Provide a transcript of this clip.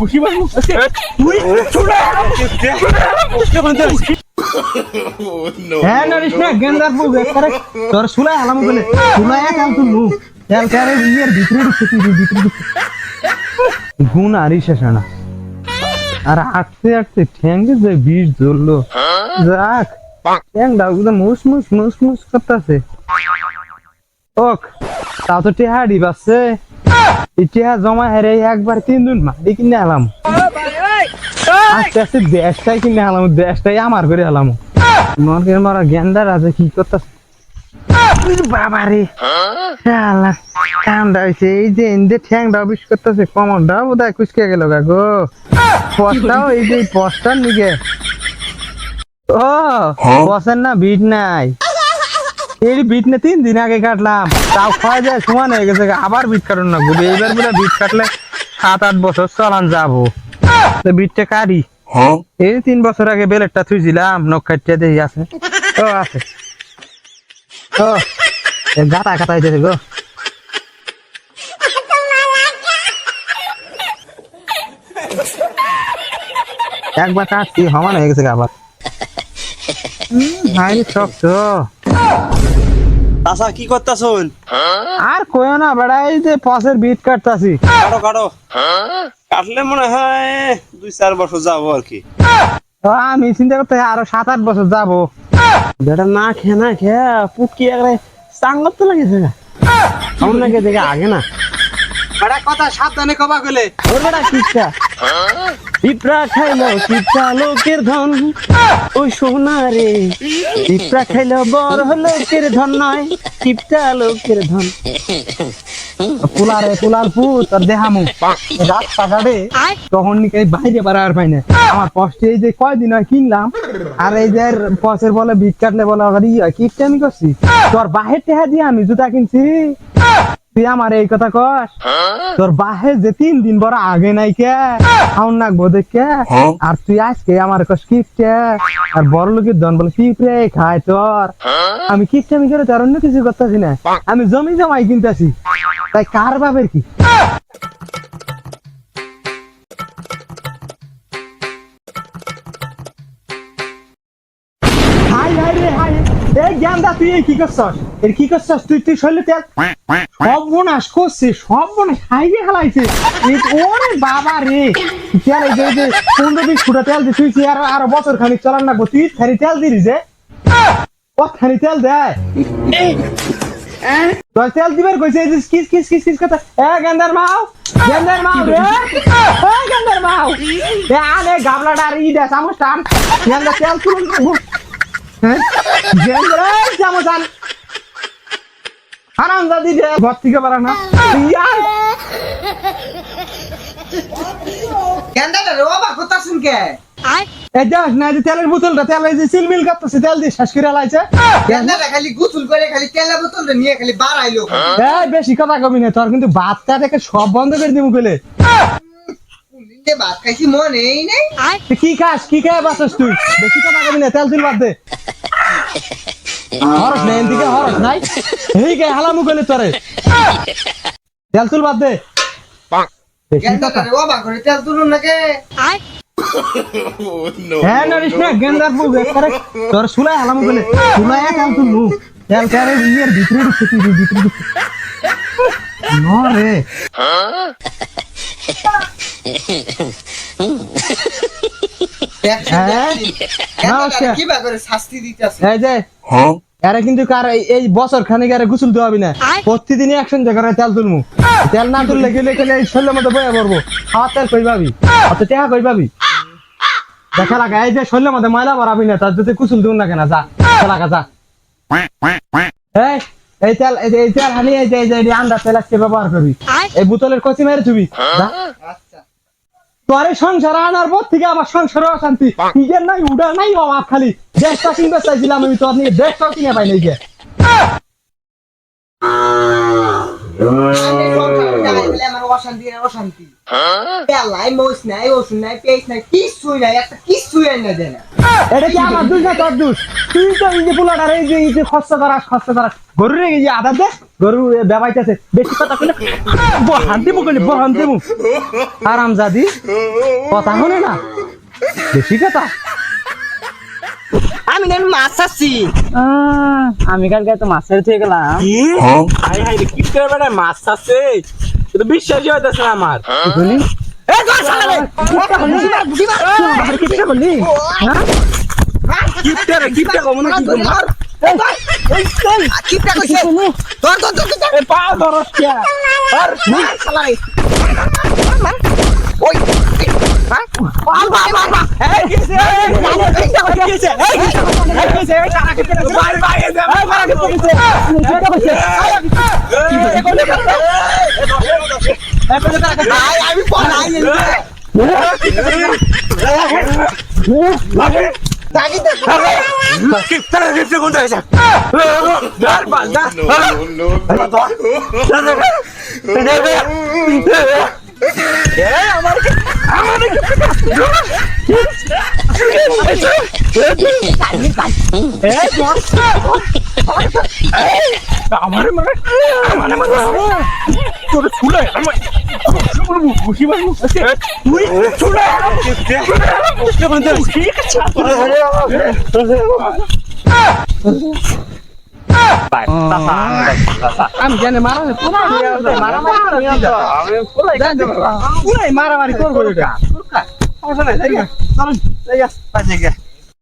বসি হ্যাঁ তোর আলাম বলে। সুলাই কাল তুই কারে ভিতরে ঢুকছে তুই ভিতরে গুণ আরই না। আর আটতে আটতে ঠ্যাঙ্গে যে বিষ জ্বললো যাক ঠ্যাং ডাউ একদম মুস মুস মুস মুস করতেছে। ওক তাও তো টেহাড়ি বাসছে টেহা জমা হেরে একবার তিন দিন মাটি কিনে আলাম। আস্তে আস্তে দেশটাই কিনে আলাম দেশটাই আমার করে আলাম। নরকের মারা গেন্দার আছে কি করতেছে? বাবা রে শালা হয়েছে এই যে ইন্দে ঠ্যাংটা বিষ করতেছে কমরটা বোধ হয় কুচকে গেল গা গো। পস্তাও এই যে নিকে। ও বসেন না বিট নাই। এই বিট না তিন দিন আগে কাটলাম। তাও খাওয়া যায় সমান হয়ে গেছে আবার বিট কাটুন না গুবে এইবার বলে বিট কাটলে সাত আট বছর চলান যাব। বিটটা কাটি। এই তিন বছর আগে বেলেটটা থুইছিলাম নখ কাটিয়া দেখি আছে। ও আছে। ও গাতা গাতা হইতেছে গো। একবার কাটছি সমান হয়ে গেছে আবার। হাই সব তো কি করতাছুন আর কইও না বেড়া এই যে পাশের বিট কাটতাছি। কাটো কাটো। কাটলে মনে হয় দুই চার বছর যাব আর কি। আমি চিন্তা করতে আরও সাত আট বছর যাব। বেটা না খেয়ে না খেয়ে পুটকি একবারে চাঙ্গত তো লাগেছে। আমার নাকি দেখে আগে না। বেড়া কথা সাবধানে কবা গেলে। ওর বেটা কিচ্ছা পিঁপড়া খাইলো কিচ্ছা লোকের ধন। ওই সোনা রে। পিঁপড়া খাইলো বড় লোকের ধন নয় পিঁপড়া লোকের ধন। পুলারে পুলার পু তোর দেহামু। রাস্তা ঘাটে তখন নিকে বাইরে বাড়ার পাই না। আমার কষ্টে এই যে কয়দিন হয় কিনলাম আর এই যে পসের বলে বিট কাটলে বলে কিপটা আমি করছি? তোর বাহের টেহা দিয়ে আমি জুতা কিনছি। তুই আমার এই কথা কস? তোর বাহে যে তিন দিন বড় আগে নাই কে? খাউন বোধে কে? আর তুই আজকে আমার কস কিপটে আর বড় লোকের দন বলে কিপড়ে খায় তোর। আমি কিপটে আমি করে তোর অন্য কিছু করতেছি না। আমি জমি জমাই কিনতেছি। তাই কার বাপের কি? এই তুই এই কি করছস? এর কি করছস? তুই তুই শরীরে তেল? সব বোনাস করছে, সব বোনাস হাইগে হেলাইছে ওরে বাবা রে। তেল এই যে পনেরো বিশ ফুটা তেল দিয়ে তুই আর, আরও বছর খানিক চলার না তুই খানি তেল দিলি যে। খানি তেল দেয় তোর তেল দিবার কইছে, এই কিস কিস কিস কিস কথা। এ, গেন্দার মাও গেন্দার মাও রে। এ, গেন্দার মাও। এ আনে গাবলাটা আর ই দে চামচটা আন। গেন্দার তেল তুলুন। আরাম দাদি দে ঘর থেকে পারা না। তেলের বোতলটা তেল এই যে সিলমিল করতেছে তেল দিয়ে শ্বাস করে লাইছে। গেন্দাটা খালি গোসল করে খালি তেলা বোতলটা নিয়ে খালি বাড়াইলো। বেশি কথা কবি না তোর কিন্তু ভাতটা দেখে সব বন্ধ করে দিমু গেলে যে ভাত খাইছি মনেই নেই। কি খাস? কি খায় বাসস তুই? বেশি না তেল তুল বাদ দে। হরস নাই এদিকে হরস নাই। এই গে হালামু গেলে তোরে। তেল তুল বাদ দে। তেল হ্যাঁ তোর সুলাই হালামু গেলে। সুলাই কাল তুল তেল কারে ইয়ের ভিতরে ঢুকছে তুই ভিতরে ঢুকছে। নরে। না। কি বা করে শাস্তি দিতেছে? এই যে এরা কিন্তু কার এই- এই বছর খানিক আরে গোসল দেওয়া না। প্রতিদিনই একশন জায়গা তেল তুলমু। তেল না তুললে গেলে গেলে শরীরের মধ্যে বয়ে পড়ব। খাওয়ার তেল কই পাবি? অত টেহা কই পাবি? দেখা লাগা এই যে শরীরের মধ্যে ময়লা ভরাবি না তার যদি না কেন যা লাগা যা। এই এই তেল এই তেল হানি এই যে এই যে আন্ডা তেল আজকে ব্যবহার করবি এই বোতলের কচি মেরে থুবি। যা। তোর সংসার আনার পর থেকে আমার সংসারও অশান্তি। নিজের নাই উড়া নাই অভাব খালি। দেশটা কিনবে চাইছিলাম আমি তোর নিয়ে দেশটাও কিনে পাই নাই যে আমি সংসারে যাই বলে আমার অশান্তি আর অশান্তি। পেলাই মোস নাই ওষুধ নাই পেস নাই কিছুই নাই একটা কিছুই দেয় না। এটা কি আমার দোষ না তোর দোষ? তুই তো এই যে পোলাটার এই যে এই যে খরচ করাস খরচ করাস গরু রে এই যে আদা দে গরু বেবাইতেছে। বেশি কথা কইলে বহান দেবো কইলে বহান দেবো। আরাম জাদি কথা শুনে না? বেশি কথা? আমি না মাছ চাচ্ছি আহ, আমি কালকে তো মাছের থেকে গেলাম। হাই হাই কি করে মাছ চাচ্ছে তো বিশ্বাসই হইতেছে না আমার বলি এ গো সালে কিপটা করলি বাহার কিপটা করলি হ্যাঁ কিপটা রে কিপটা কম না কি করব কিপটা কইছে ধর ধর ধর ধর এ পা ধরস কে আর শালা রে ওই বাবা বাবা আমি পড়াই তাকে দেখো আমারে মানে আমারে মানে তোর চুলে আমার আছে আমি জানি মারা মারা মারামারি করব এটা